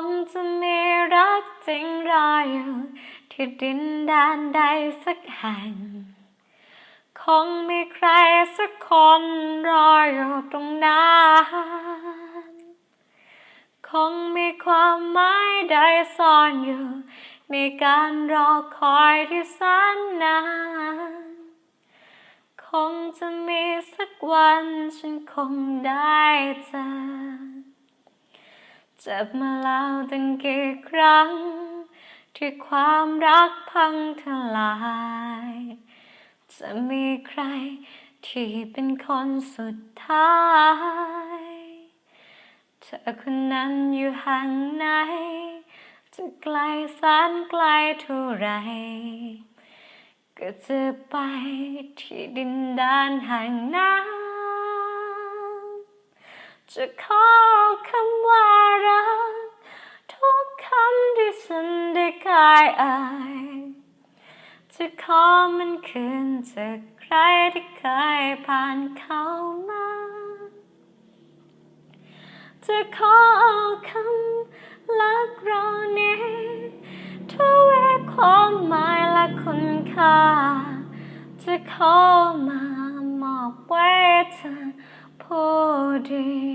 งจะมีรักจริงรออยู่ที่ดินแดนใดสักแห่ง คงมีใครสักคนรออยู่ตรงนั้นคงมีความหมายใดซ่อนอยู่ในการรอคอยที่แสนนานคงจะมีสักวันฉันคงได้เจอ เจ็บมาแล้วตั้งกี่ครั้ง ที่ความรักพังทลาย จะมีใครที่เป็นคนสุดท้าย เธอคนนั้นอยู่ห่างไหน จะไกลแสนไกลเท่าไร ก็จะไปที่ดินแดนแห่งนั้น จะขอคำว่ารัก ทุกคำที่ฉันได้กายอายจะขอมันคืนจากใครที่เคยผ่านเข้ามาจะขอเอาคำรักเรานี้ทวีความหมายและคุณค่า จะขอมามอบไว้เธอผู้เดี